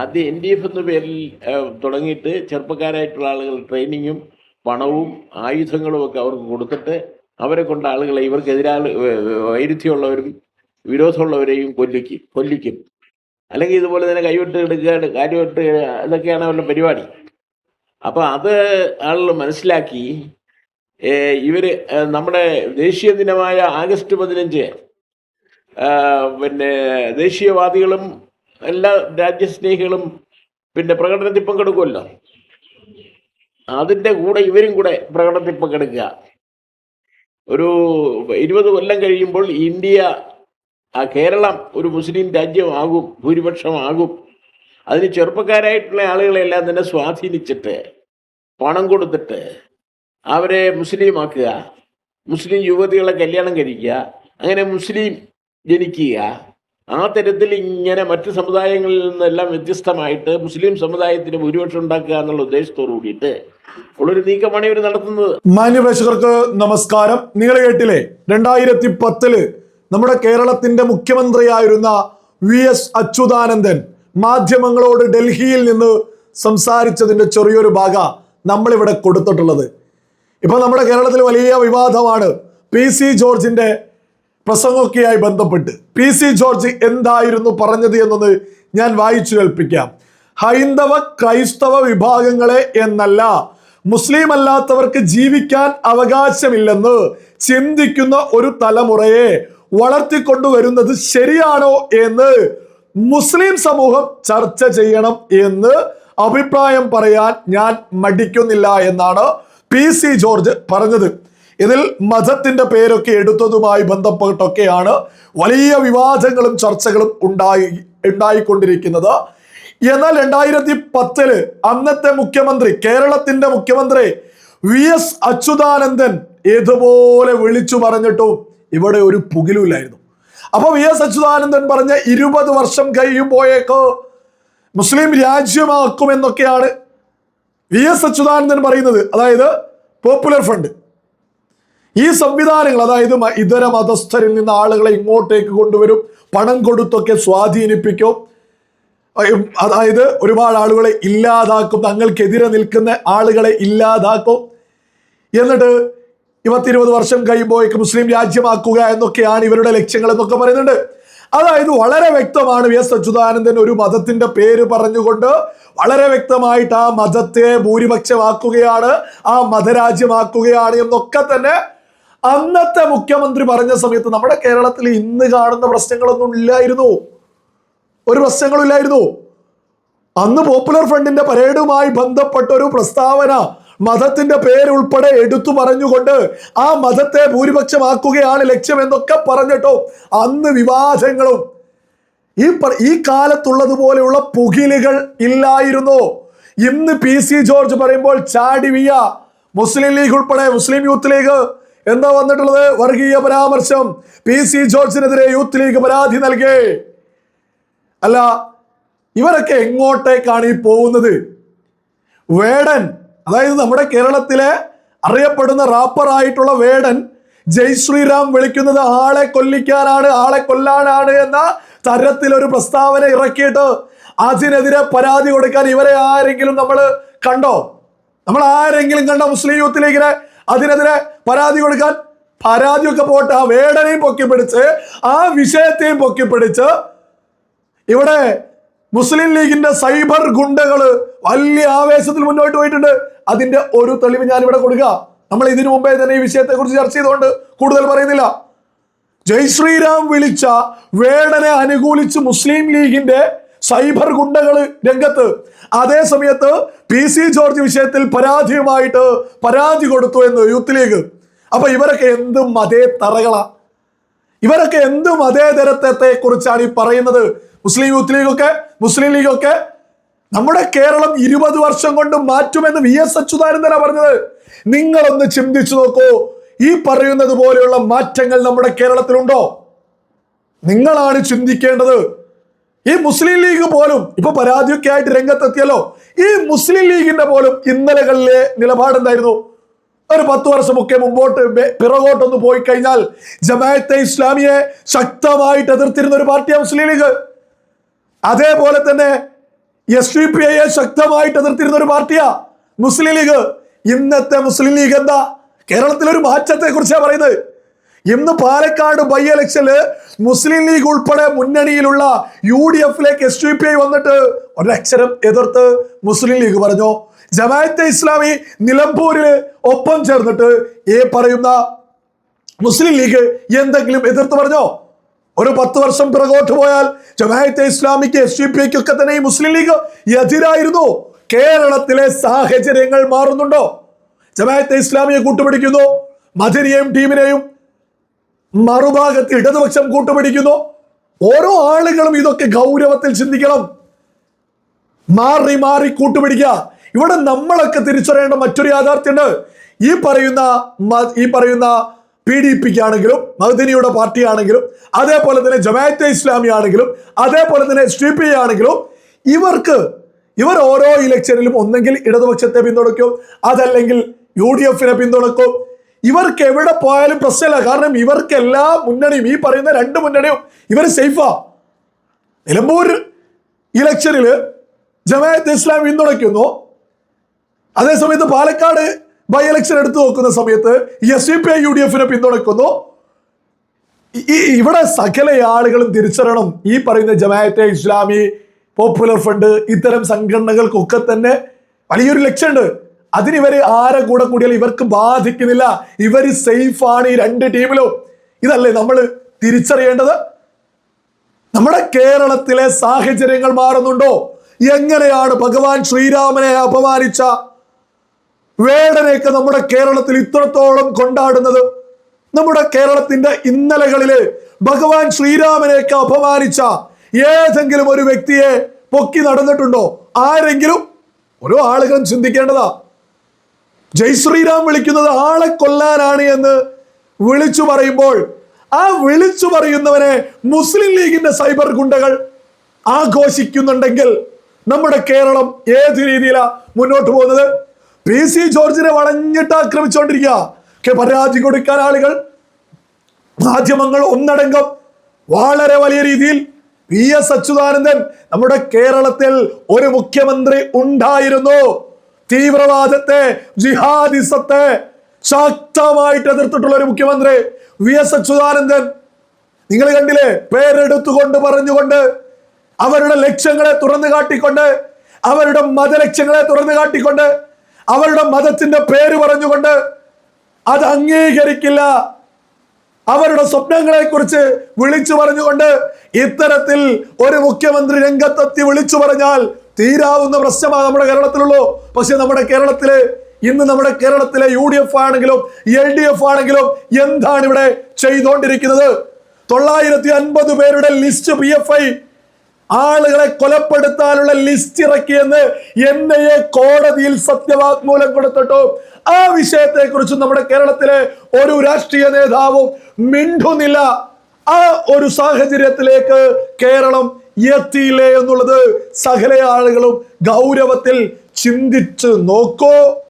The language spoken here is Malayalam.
ആദ്യം എൻ ഡി എഫ് എന്ന പേരിൽ തുടങ്ങിയിട്ട് ചെറുപ്പക്കാരായിട്ടുള്ള ആളുകൾ ട്രെയിനിങ്ങും പണവും ആയുധങ്ങളും ഒക്കെ അവർക്ക് കൊടുത്തിട്ട് അവരെ കൊണ്ട ആളുകളെ ഇവർക്കെതിരാൾ വൈരുദ്ധ്യമുള്ളവരും വിരോധമുള്ളവരെയും കൊല്ലിക്കും കൊല്ലിക്കും. അല്ലെങ്കിൽ ഇതുപോലെ തന്നെ കൈവിട്ട് എടുക്കുക കാര്യമിട്ട് ഇതൊക്കെയാണ് അവരുടെ പരിപാടി. അപ്പോൾ അത് ആളുകൾ മനസ്സിലാക്കി ഇവർ നമ്മുടെ ദേശീയ ദിനമായ ആഗസ്റ്റ് പതിനഞ്ച് പിന്നെ ദേശീയവാദികളും എല്ലാ രാജ്യസ്നേഹികളും പിന്നെ പ്രകടനത്തിൽ പങ്കെടുക്കുമല്ലോ? അതിന്റെ കൂടെ ഇവരും കൂടെ പ്രകടനത്തിൽ പങ്കെടുക്കുക. ഒരു ഇരുപത് കൊല്ലം കഴിയുമ്പോൾ ഇന്ത്യ ആ കേരളം ഒരു മുസ്ലിം രാജ്യമാകും ഭൂരിപക്ഷമാകും. അതിന് ചെറുപ്പക്കാരായിട്ടുള്ള ആളുകളെല്ലാം തന്നെ സ്വാധീനിച്ചിട്ട് പണം കൊടുത്തിട്ട് അവരെ മുസ്ലിമാക്കുക. മുസ്ലിം യുവതികളെ കല്യാണം കഴിക്കുക. അങ്ങനെ മുസ്ലിം ജനിക്കുക. ആ തരത്തിൽ ഇങ്ങനെ മറ്റ് സമുദായങ്ങളിൽ നിന്നെല്ലാം വ്യത്യസ്തമായിട്ട് മുസ്ലിം സമുദായത്തിന് ഭൂരിപക്ഷം ഉണ്ടാക്കുക എന്നുള്ള ഉദ്ദേശത്തോടു കൂടിയിട്ട് ഉള്ളൊരു നീക്കമാണ് ഇവർ നടത്തുന്നത്. മാന്യപ്രേക്ഷകർക്ക് നമസ്കാരം. നിങ്ങൾ കേട്ടില്ലേ? രണ്ടായിരത്തി പത്തിൽ നമ്മുടെ കേരളത്തിന്റെ മുഖ്യമന്ത്രിയായിരുന്ന വി എസ് അച്യുതാനന്ദൻ മാധ്യമങ്ങളോട് ഡൽഹിയിൽ നിന്ന് സംസാരിച്ചതിന്റെ ചെറിയൊരു ഭാഗ നമ്മളിവിടെ കൊടുത്തിട്ടുള്ളത്. ഇപ്പൊ നമ്മുടെ കേരളത്തിൽ വലിയ വിവാദമാണ്. പി സി ജോർജിന്റെ പ്രസംഗമൊക്കെയായി ബന്ധപ്പെട്ട്. പി സി ജോർജ് എന്തായിരുന്നു പറഞ്ഞത് എന്നത് ഞാൻ വായിച്ചു കേൾപ്പിക്കാം. ഹൈന്ദവ ക്രൈസ്തവ വിഭാഗങ്ങളെ എന്നല്ല മുസ്ലിം അല്ലാത്തവർക്ക് ജീവിക്കാൻ അവകാശമില്ലെന്ന് ചിന്തിക്കുന്ന ഒരു തലമുറയെ വളർത്തിക്കൊണ്ടുവരുന്നത് ശരിയാണോ എന്ന് മുസ്ലിം സമൂഹം ചർച്ച ചെയ്യണം എന്ന് അഭിപ്രായം പറയാൻ ഞാൻ മടിക്കുന്നില്ല എന്നാണ് പി സി ജോർജ് പറഞ്ഞത്. ഇതിൽ മതത്തിന്റെ പേരൊക്കെ എടുത്തതുമായി ബന്ധപ്പെട്ടൊക്കെയാണ് വലിയ വിവാദങ്ങളും ചർച്ചകളും ഉണ്ടായി ഉണ്ടായിക്കൊണ്ടിരിക്കുന്നത്. എന്നാൽ രണ്ടായിരത്തി പത്തിൽ അന്നത്തെ മുഖ്യമന്ത്രി കേരളത്തിന്റെ മുഖ്യമന്ത്രി വി എസ് അച്യുതാനന്ദൻ ഇതുപോലെ വിളിച്ചു പറഞ്ഞിട്ടും ഇവിടെ ഒരു പുകിലുമില്ലായിരുന്നു. അപ്പൊ വി എസ് അച്യുതാനന്ദൻ പറഞ്ഞ ഇരുപത് വർഷം കഴിയുമ്പോയേക്ക് മുസ്ലിം രാജ്യമാക്കുമെന്നൊക്കെയാണ് വി എസ് അച്യുതാനന്ദൻ പറയുന്നത്. അതായത് പോപ്പുലർ ഫ്രണ്ട്. ഈ സംവിധാനങ്ങൾ അതായത് ഇതര മതസ്ഥരിൽ നിന്ന് ആളുകളെ ഇങ്ങോട്ടേക്ക് കൊണ്ടുവരും പണം കൊടുത്തൊക്കെ സ്വാധീനിപ്പിക്കും. അതായത് ഒരുപാട് ആളുകളെ ഇല്ലാതാക്കും തങ്ങൾക്കെതിരെ നിൽക്കുന്ന ആളുകളെ ഇല്ലാതാക്കും. എന്നിട്ട് ഇരുപത്തിരുപത് വർഷം കഴിയുമ്പോഴേക്ക് മുസ്ലിം രാജ്യമാക്കുക എന്നൊക്കെയാണ് ഇവരുടെ ലക്ഷ്യങ്ങൾ എന്നൊക്കെ പറയുന്നുണ്ട്. അതായത് വളരെ വ്യക്തമാണ് വി എസ് അച്യുതാനന്ദൻ ഒരു മതത്തിന്റെ പേര് പറഞ്ഞുകൊണ്ട് വളരെ വ്യക്തമായിട്ട് ആ മതത്തെ ഭൂരിപക്ഷമാക്കുകയാണ് ആ മതരാജ്യമാക്കുകയാണ് എന്നൊക്കെ തന്നെ അന്നത്തെ മുഖ്യമന്ത്രി പറഞ്ഞ സമയത്ത് നമ്മുടെ കേരളത്തിൽ ഇന്ന് കാണുന്ന പ്രശ്നങ്ങളൊന്നും ഇല്ലായിരുന്നു. ഒരു പ്രശ്നങ്ങളും ഇല്ലായിരുന്നു. അന്ന് പോപ്പുലർ ഫ്രണ്ടിന്റെ പരേഡുമായി ബന്ധപ്പെട്ട ഒരു പ്രസ്താവന മതത്തിന്റെ പേരുൾപ്പെടെ എടുത്തു പറഞ്ഞുകൊണ്ട് ആ മതത്തെ ഭൂരിപക്ഷമാക്കുകയാണ് ലക്ഷ്യം എന്നൊക്കെ പറഞ്ഞിട്ടോ അന്ന് വിവാദങ്ങളും ഈ ഈ കാലത്തുള്ളതുപോലെയുള്ള പുകിലുകൾ ഇല്ലായിരുന്നു. ഇന്ന് പി സി ജോർജ് പറയുമ്പോൾ ചാടിവിയ മുസ്ലിം ലീഗ് ഉൾപ്പെടെ മുസ്ലിം യൂത്ത് ലീഗ് എന്താ വന്നിട്ടുള്ളത്? വർഗീയ പരാമർശം. പി സി ജോർജിനെതിരെ യൂത്ത് ലീഗ് പരാതി നൽകി. അല്ല ഇവരൊക്കെ എങ്ങോട്ടേക്കാണ് ഈ പോകുന്നത്? വേടൻ അതായത് നമ്മുടെ കേരളത്തിലെ അറിയപ്പെടുന്ന റാപ്പർ ആയിട്ടുള്ള വേടൻ ജയ് ശ്രീറാം വിളിക്കുന്നത് ആളെ കൊല്ലിക്കാനാണ് ആളെ കൊല്ലാനാണ് എന്ന തരത്തിൽ ഒരു പ്രസ്താവന ഇറക്കിയിട്ട് അതിനെതിരെ പരാതി കൊടുക്കാൻ ഇവരെ ആരെങ്കിലും നമ്മൾ കണ്ടോ? നമ്മൾ ആരെങ്കിലും കണ്ടോ മുസ്ലിം യൂത്ത് ലീഗിനെ അതിനെതിരെ പരാതി കൊടുക്കാൻ പരാതിയൊക്കെ പോട്ട് ആ വേടനെയും പൊക്കിപ്പിടിച്ച് ആ വിഷയത്തെയും പൊക്കിപ്പിടിച്ച് ഇവിടെ മുസ്ലിം ലീഗിന്റെ സൈബർ ഗുണ്ടകൾ വലിയ ആവേശത്തിൽ മുന്നോട്ട് പോയിട്ടുണ്ട്. അതിന്റെ ഒരു തെളിവ് ഞാൻ ഇവിടെ കൊടുക്കുക. നമ്മൾ ഇതിനു മുമ്പേ തന്നെ ഈ വിഷയത്തെ കുറിച്ച് ചർച്ച ചെയ്തുകൊണ്ട് കൂടുതൽ പറയുന്നില്ല. ജയ് ശ്രീറാം വിളിച്ച വേടനെ അനുകൂലിച്ച് മുസ്ലിം ലീഗിന്റെ സൈബർ ഗുണ്ടകൾ രംഗത്ത്. അതേ സമയത്ത് പി സി ജോർജ് വിഷയത്തിൽ പരാതിയുമായിട്ട് പരാതി കൊടുത്തു എന്ന് യൂത്ത് ലീഗ്. അപ്പൊ ഇവരൊക്കെ എന്ത് മതേ തറകളാ. ഇവരൊക്കെ എന്ത് മതേതരത്വത്തെ കുറിച്ചാണ് ഈ പറയുന്നത്. മുസ്ലിം യൂത്ത് ലീഗൊക്കെ മുസ്ലിം ലീഗൊക്കെ നമ്മുടെ കേരളം ഇരുപത് വർഷം കൊണ്ട് മാറ്റുമെന്ന് വി എസ് അച്യുതാനന്ദന പറഞ്ഞത്. നിങ്ങളൊന്ന് ചിന്തിച്ചു നോക്കൂ. ഈ പറയുന്നത് പോലെയുള്ള മാറ്റങ്ങൾ നമ്മുടെ കേരളത്തിലുണ്ടോ? നിങ്ങളാണ് ചിന്തിക്കേണ്ടത്. ഈ മുസ്ലിം ലീഗ് പോലും ഇപ്പൊ പരാതിയൊക്കെ ആയിട്ട് രംഗത്തെത്തിയല്ലോ. ഈ മുസ്ലിം ലീഗിന്റെ പോലും ഇന്നലകളിലെ നിലപാട് എന്തായിരുന്നു? ഒരു പത്ത് വർഷമൊക്കെ മുമ്പോട്ട് പിറകോട്ടൊന്ന് പോയി കഴിഞ്ഞാൽ ജമാഅത്തെ ഇസ്ലാമിയെ ശക്തമായിട്ട് എതിർത്തിരുന്ന ഒരു പാർട്ടിയാണ് മുസ്ലിം ലീഗ്. അതേപോലെ തന്നെ എസ് ഡി പി ഐയെ ശക്തമായിട്ട് എതിർത്തിരുന്ന ഒരു പാർട്ടിയാ മുസ്ലിം ലീഗ്. ഇന്നത്തെ മുസ്ലിം ലീഗ് എന്താ? കേരളത്തിലൊരു മാറ്റത്തെ കുറിച്ചാണ് പറയുന്നത്. ഇന്ന് പാലക്കാട് ബൈ ഇലക്ഷനിൽ മുസ്ലിം ലീഗ് ഉൾപ്പെടെ മുന്നണിയിലുള്ള യു ഡി എഫിലേക്ക് എസ് ഡി പി ഐ വന്നിട്ട് ഒരക്ഷരം എതിർത്ത് മുസ്ലിം ലീഗ് പറഞ്ഞു? ജമാഅത്തെ ഇസ്ലാമി നിലമ്പൂരിൽ ഒപ്പം ചേർന്നിട്ട് ഈ പറയുന്ന മുസ്ലിം ലീഗ് എന്തെങ്കിലും എതിർത്ത് പറഞ്ഞോ? ഒരു പത്ത് വർഷം പിറകോട്ട് പോയാൽ ജമാഅത്തെ ഇസ്ലാമിക്ക് എസ് ഡി പി ഒക്കെ തന്നെ ഈ മുസ്ലിം ലീഗ് എതിരായിരുന്നു. കേരളത്തിലെ സാഹചര്യങ്ങൾ മാറുന്നുണ്ടോ? ജമാഅത്തെ ഇസ്ലാമിയെ കൂട്ടുപിടിക്കുന്നു. മദനിയെയും ടീമിനെയും മറുഭാഗത്ത് ഇടതുപക്ഷം കൂട്ടുപിടിക്കുന്നു. ഓരോ ആളുകളും ഇതൊക്കെ ഗൗരവത്തിൽ ചിന്തിക്കണം. മാറി മാറി കൂട്ടുപിടിക്കുക. ഇവിടെ നമ്മളൊക്കെ തിരിച്ചറിയേണ്ട മറ്റൊരു യാഥാർത്ഥ്യമുണ്ട്. ഈ പറയുന്ന ഈ പറയുന്ന പി ഡി പിക്ക് ആണെങ്കിലും മഹദിനിയുടെ പാർട്ടി ആണെങ്കിലും അതേപോലെ തന്നെ ജമാഅത്തെ ഇസ്ലാമി ആണെങ്കിലും അതേപോലെ തന്നെ എസ് ഡി പി ആണെങ്കിലും ഇവർക്ക് ഇവർ ഓരോ ഇലക്ഷനിലും ഒന്നെങ്കിൽ ഇടതുപക്ഷത്തെ പിന്തുണയ്ക്കും അതല്ലെങ്കിൽ യു ഡി എഫിനെ പിന്തുണക്കും ഇവർക്ക് എവിടെ പോയാലും പ്രശ്നമില്ല. കാരണം ഇവർക്ക് എല്ലാ മുന്നണിയും ഈ പറയുന്ന രണ്ട് മുന്നണിയും ഇവർ സേഫാ നിലമ്പൂർ ഇലക്ഷനിൽ ജമാഅത്ത് ഇസ്ലാം പിന്തുണയ്ക്കുന്നു. അതേസമയത്ത് പാലക്കാട് ബൈ ഇലക്ഷൻ എടുത്തു നോക്കുന്ന സമയത്ത് S U P I U D എഫിനെ പിന്തുണയ്ക്കുന്നു. ഈ- ഇവിടെ സകല ആളുകളും തിരിച്ചറിയണം. ഈ പറയുന്ന ജമാഅത്തെ ഇസ്ലാമി പോപ്പുലർ ഫ്രണ്ട് ഇത്തരം സംഘടനകൾക്കൊക്കെ തന്നെ വലിയൊരു ലക്ഷ്യമുണ്ട്. അതിന് ഇവരെ ആരെ കൂടെ കൂടിയാൽ ഇവർക്ക് ബാധിക്കുന്നില്ല. ഇവർ സേഫ് ആണ് ഈ രണ്ട് ടീമിലും ഇതല്ലേ നമ്മൾ തിരിച്ചറിയേണ്ടത്? നമ്മുടെ കേരളത്തിലെ സാഹചര്യങ്ങൾ മാറുന്നുണ്ടോ? എങ്ങനെയാണ് ഭഗവാൻ ശ്രീരാമനെ അപമാനിച്ച വേടനെയൊക്കെ നമ്മുടെ കേരളത്തിൽ ഇത്രത്തോളം കൊണ്ടാടുന്നത്? നമ്മുടെ കേരളത്തിന്റെ ഇന്നലകളിൽ ഭഗവാൻ ശ്രീരാമനെയൊക്കെ അപമാനിച്ച ഏതെങ്കിലും ഒരു വ്യക്തിയെ പൊക്കി നടന്നിട്ടുണ്ടോ? ആരെങ്കിലും? ഓരോ ആളുകളും ചിന്തിക്കേണ്ടതാ. ജയ് ശ്രീരാം വിളിക്കുന്നത് ആളെ കൊല്ലാനാണ് എന്ന് വിളിച്ചു പറയുമ്പോൾ ആ വിളിച്ചു പറയുന്നവനെ മുസ്ലിം ലീഗിന്റെ സൈബർ ഗുണ്ടകൾ ആഘോഷിക്കുന്നുണ്ടെങ്കിൽ നമ്മുടെ കേരളം ഏത് രീതിയിലാ മുന്നോട്ട് പോകുന്നത്? പി സി ജോർജിനെ വളഞ്ഞിട്ട് ആക്രമിച്ചുകൊണ്ടിരിക്കുക പരാതി കൊടുക്കാൻ ആളുകൾ മാധ്യമങ്ങൾ ഒന്നടങ്കം വളരെ വലിയ രീതിയിൽ വി എസ് അച്യുതാനന്ദൻ നമ്മുടെ കേരളത്തിൽ ഒരു മുഖ്യമന്ത്രി ഉണ്ടായിരുന്നു. തീവ്രവാദത്തെ ജിഹാദിസത്തെ ശക്തമായിട്ട് എതിർത്തിട്ടുള്ള ഒരു മുഖ്യമന്ത്രി വി എസ് അച്യുതാനന്ദൻ. നിങ്ങൾ കണ്ടില്ലേ? പേരെടുത്തുകൊണ്ട് പറഞ്ഞുകൊണ്ട് അവരുടെ ലക്ഷ്യങ്ങളെ തുറന്നു കാട്ടിക്കൊണ്ട് അവരുടെ മതലക്ഷ്യങ്ങളെ തുറന്നു കാട്ടിക്കൊണ്ട് അവരുടെ മതത്തിന്റെ പേര് പറഞ്ഞുകൊണ്ട് അത് അംഗീകരിക്കില്ല. അവരുടെ സ്വപ്നങ്ങളെ കുറിച്ച് വിളിച്ചു പറഞ്ഞുകൊണ്ട് ഇത്തരത്തിൽ ഒരു മുഖ്യമന്ത്രി രംഗത്തെത്തി വിളിച്ചു പറഞ്ഞാൽ തീരാവുന്ന പ്രശ്നമാണ് നമ്മുടെ കേരളത്തിലുള്ളൂ. പക്ഷെ നമ്മുടെ കേരളത്തിലെ ഇന്ന് നമ്മുടെ കേരളത്തിലെ യു ഡി എഫ് ആണെങ്കിലും എൽ ഡി എഫ് ആണെങ്കിലും എന്താണ് ഇവിടെ ചെയ്തുകൊണ്ടിരിക്കുന്നത് തൊള്ളായിരത്തി അൻപത് പേരുടെ ലിസ്റ്റ് പി എഫ് ഐ ആളുകളെ കൊലപ്പെടുത്താനുള്ള ലിസ്റ്റ് ഇറക്കിയെന്ന് എൻ ഐ എ കോടതിയിൽ സത്യവാങ്മൂലം കൊടുത്തിട്ടു. ആ വിഷയത്തെക്കുറിച്ച് നമ്മുടെ കേരളത്തിലെ ഒരു രാഷ്ട്രീയ നേതാവും മിണ്ടുന്നില്ല. ആ ഒരു സാഹചര്യത്തിലേക്ക് കേരളം എത്തിയില്ലേ എന്നുള്ളത് സകല ആളുകളും ഗൗരവത്തിൽ ചിന്തിച്ച് നോക്കൂ.